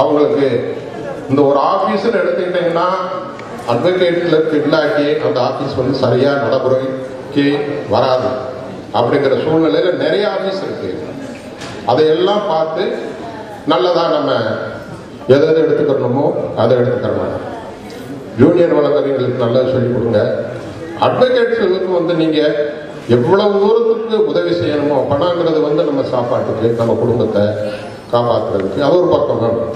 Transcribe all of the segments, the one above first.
அவங்களுக்கு இந்த ஒரு ஆபீஸ்னு எடுத்துக்கிட்டீங்கன்னா அட்வொகேட்ல இல்லாக்கி அந்த ஆபீஸ் வந்து சரியா நடைமுறைக்கு வராது. அப்படிங்கிற சூழ்நிலையில நிறைய ஆபீஸ் இருக்கு. அதையெல்லாம் பார்த்து நல்லதா நம்ம எதை எதை எடுத்துக்கணுமோ அதை எடுத்துக்கணும் ஜூனியர் வழக்கறிஞர்களுக்கு நல்லா சொல்லிக் கொடுங்க. அட்வொகேட்ஸுக்கு வந்து நீங்க எவ்வளவு தூரத்துக்கு உதவி செய்யணுமோ பணங்கிறது வந்து நம்ம சாப்பாட்டுக்கு நம்ம குடும்பத்தை காப்பாற்றுறதுக்கு அது ஒரு பக்கம் வேணும்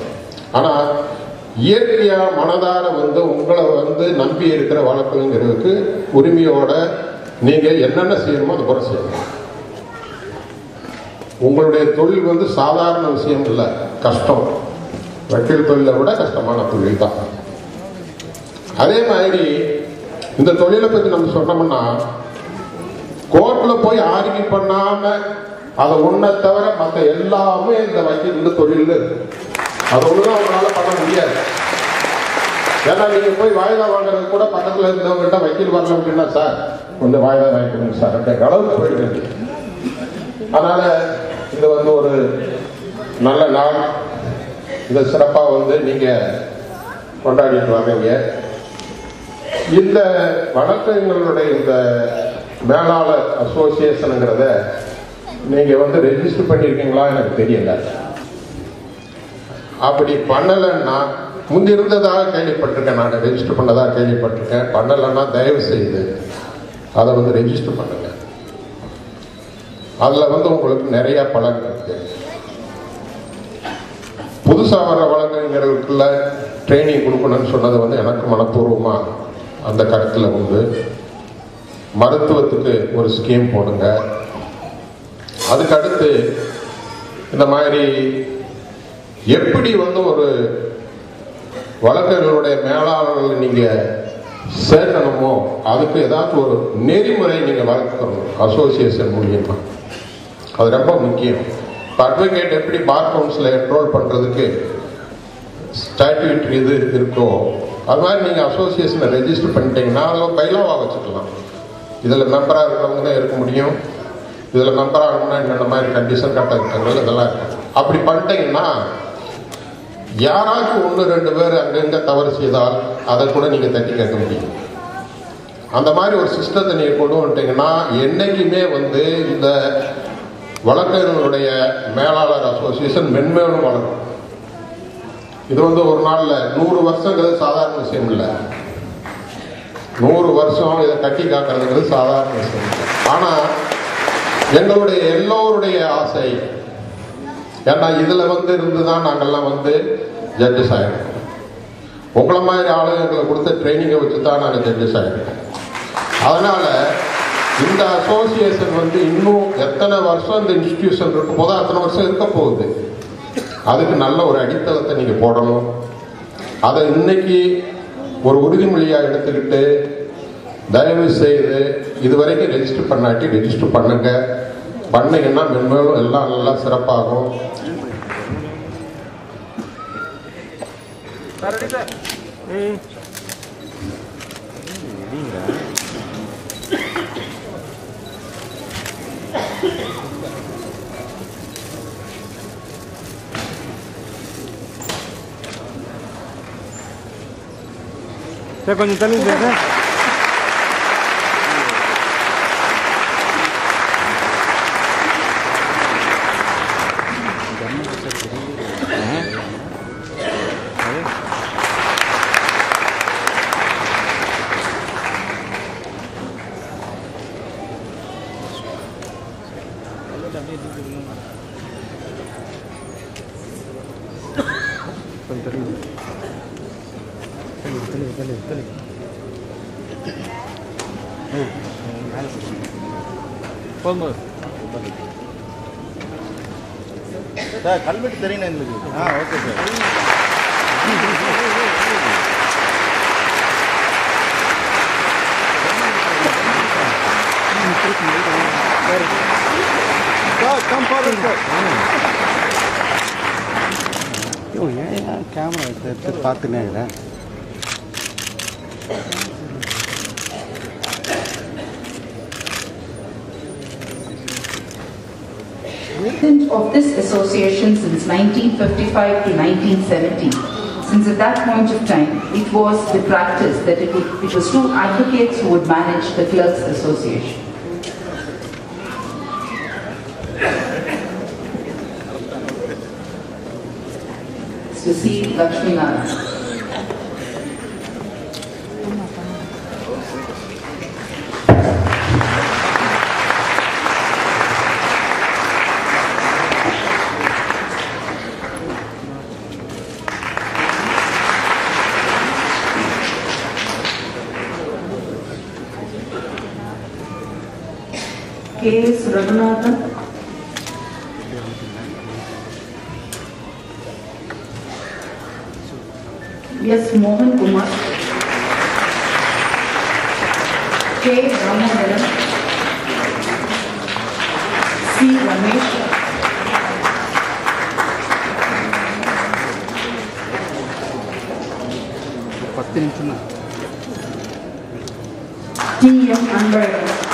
ஆனா இயற்கையா மனதார வந்து உங்களை வந்து நம்பி இருக்கிற வளர்ப்புங்கிறதுக்கு உரிமையோட நீங்க என்னென்ன செய்யணுமோ அதை கூட செய்யணும். உங்களுடைய தொழில் வந்து சாதாரண விஷயம் இல்லை கஷ்டம். வக்கீல் தொழிலை விட கஷ்டமான தொழில் தான். அதே மாதிரி இந்த தொழிலை பத்தி நம்ம சொன்னோம்னா கோர்ட்டில் போய் ஆர்கியூ பண்ணாமல் அதை உன்னை தவிர மற்ற எல்லாமே இந்த வக்கீல் இந்த தொழில் அது ஒண்ணுதான் அவங்களால பண்ண முடியாது. ஏன்னா நீங்க போய் வாய்தா வாங்குறது கூட பக்கத்துல இருந்தவங்ககிட்ட வக்கீல் வரல அப்படின்னா சார் கொஞ்சம் வாய்தா வாங்கிக்கணும் சார். அப்படிங்கிற அளவுக்கு போயிடுது. அதனால இது வந்து ஒரு நல்ல நாள். இதை சிறப்பா வந்து நீங்க கொண்டாடிட்டு வர்றீங்க இந்த வணக்கங்களுடைய இந்த மேலாளர் அசோசியேஷனுங்கிறத நீங்க வந்து ரெஜிஸ்டர் பண்ணியிருக்கீங்களா எனக்கு தெரியல. அப்படி பண்ணலைன்னா முந்திருந்ததாக கேள்விப்பட்டிருக்கேன். நான் ரெஜிஸ்டர் பண்ணதாக கேள்விப்பட்டிருக்கேன். பண்ணலைன்னா தயவு செய்து அதை வந்து ரெஜிஸ்டர் பண்ணுங்க. அதில் வந்து உங்களுக்கு நிறைய பலன் இருக்கு. புதுசாக வர வழக்கறிஞர்களுக்குள்ள ட்ரைனிங் கொடுக்கணும்னு சொன்னது வந்து எனக்கு மனப்பூர்வமாக அந்த கருத்தில் உண்டு. மருத்துவத்துக்கு ஒரு ஸ்கீம் போடுங்க. அதுக்கடுத்து இந்த மாதிரி எப்படி வந்து ஒரு வழக்கறிஞர்களுடைய மேலாளர்கள் நீங்க சேர்க்கணுமோ அதுக்கு ஏதாச்சும் ஒரு நெறிமுறை நீங்க வளர்க்கணும் அசோசியேஷன் மூலியமா. அது ரொம்ப முக்கியம். இப்போ அட்வொகேட் எப்படி பார் கவுன்சில் என்ரோல் பண்ணுறதுக்கு ஸ்டாட்யூட் இது இருக்கோ அது மாதிரி நீங்கள் அசோசியேஷனை ரெஜிஸ்டர் பண்ணிட்டீங்கன்னா அதில் பைலாவாக வச்சுக்கலாம். இதில் மெம்பராக இருக்கிறவங்க தான் இருக்க முடியும். இதில் மெம்பர் ஆகணும்னா என்னென்ன மாதிரி கண்டிஷன் கட்டங்கள் இதெல்லாம் அப்படி பண்ணிட்டீங்கன்னா யாராச்சும் ஒன்று ரெண்டு பேர் அங்கங்கே தவறு செய்தால் அதை கூட நீங்கள் தட்டி கேட்க முடியும். அந்த மாதிரி ஒரு சிஸ்டத்தை நீங்கள் கொண்டு வந்துட்டீங்கன்னா என்னைக்குமே வந்து இந்த வழக்கறிஞர்களுடைய மேலாளர் அசோசியேஷன் மென்மேலும் வளரும். இது வந்து ஒரு நாளில் நூறு வருஷங்கிறது சாதாரண விஷயம் இல்லை. நூறு வருஷம் இதை கட்டி காக்கிறதுங்கிறது சாதாரண விஷயம். இல்லை ஆனால் எங்களுடைய எல்லோருடைய ஆசை. ஏன்னா இதுல வந்து இருந்துதான் நாங்கெல்லாம் வந்து ஜட்ஜஸ் ஆயிருக்கோம் உங்களை மாதிரி ஆளுங்களை கொடுத்த ட்ரைனிங்கை வச்சு தான் நாங்கள் ஜட்ஜஸ் ஆயிருக்கோம் அதனால இந்த அசோசியேஷன் வந்து இன்னும் எத்தனை வருஷம் இந்த இன்ஸ்டிடியூஷன் இருக்கும் போதோ அத்தனை வருஷம் இருக்க போகுது. அதுக்கு நல்ல ஒரு அடித்தளத்தை நீங்கள் போடணும். அதை இன்னைக்கு ஒரு உறுதிமொழியாக எடுத்துக்கிட்டு தயவு செய்து இதுவரைக்கும் ரெஜிஸ்டர் பண்ணாட்டி ரெஜிஸ்டர் பண்ணுங்க. பண்ணீங்கன்னா மென்மேலும் எல்லாம் நல்லா சிறப்பாகும். கொஞ்சம் தண்ணி தள்ளி தள்ளி. தள்ளி போங்க. சார் கல்வெட்டு தெரியணும் எங்களுக்கு? ஆ okay sir. Sir come forward sir ஐயோ ஏன் கேமரா எடுத்து எடுத்து பார்த்துனே இருக்கிறேன் president of this association since 1955 to 1970. Since at that point of time, it was the practice that it, would, it was two advocates who would manage the clerks association. Susi Lakshminath. K.S. Raghunathan yes, Mohan Kumar, K. Ramadharan, C. Ramesh, T. M. Ambrose.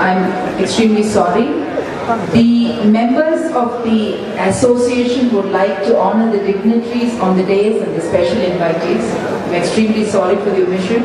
I'm extremely sorry. The members of the association would like to honor the dignitaries on the days and the special invitees. I'm extremely sorry for the omission.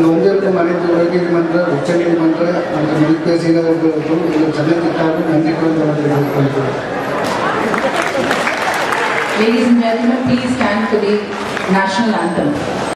இங்கு வந்திருக்கும் அனைத்து உயர்நீதிமன்ற உச்சநீதிமன்ற அந்த மதிப்பு செய்தவர்களுக்கும் எங்கள் சங்கத்திற்காக நன்றி கலந்து கொள்கிறேன் Ladies and gentlemen, please stand for the national anthem.